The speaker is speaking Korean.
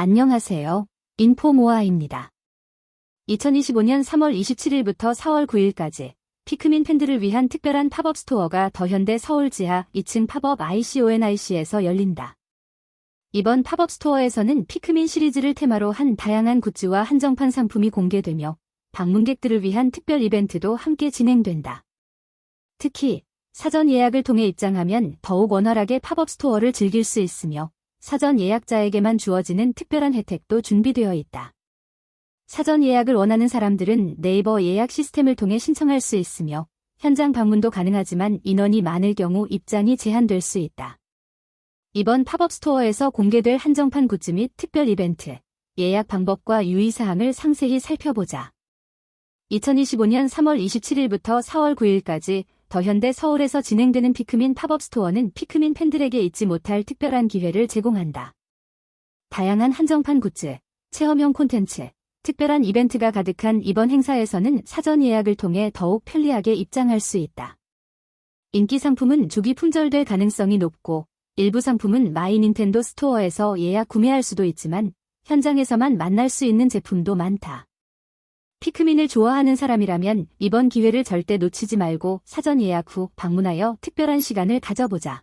안녕하세요. 인포모아입니다. 2025년 3월 27일부터 4월 9일까지 피크민 팬들을 위한 특별한 팝업 스토어가 더현대 서울 지하 2층 팝업 ICONIC에서 열린다. 이번 팝업 스토어에서는 피크민 시리즈를 테마로 한 다양한 굿즈와 한정판 상품이 공개되며 방문객들을 위한 특별 이벤트도 함께 진행된다. 특히 사전 예약을 통해 입장하면 더욱 원활하게 팝업 스토어를 즐길 수 있으며 사전 예약자에게만 주어지는 특별한 혜택도 준비되어 있다. 사전 예약을 원하는 사람들은 네이버 예약 시스템을 통해 신청할 수 있으며 현장 방문도 가능하지만 인원이 많을 경우 입장이 제한될 수 있다. 이번 팝업 스토어에서 공개될 한정판 굿즈 및 특별 이벤트, 예약 방법과 유의사항을 상세히 살펴보자. 2025년 3월 27일부터 4월 9일까지 더현대 서울에서 진행되는 피크민 팝업 스토어는 피크민 팬들에게 잊지 못할 특별한 기회를 제공한다. 다양한 한정판 굿즈, 체험형 콘텐츠, 특별한 이벤트가 가득한 이번 행사에서는 사전 예약을 통해 더욱 편리하게 입장할 수 있다. 인기 상품은 조기 품절될 가능성이 높고 일부 상품은 마이 닌텐도 스토어에서 예약 구매할 수도 있지만 현장에서만 만날 수 있는 제품도 많다. 피크민을 좋아하는 사람이라면 이번 기회를 절대 놓치지 말고 사전 예약 후 방문하여 특별한 시간을 가져보자.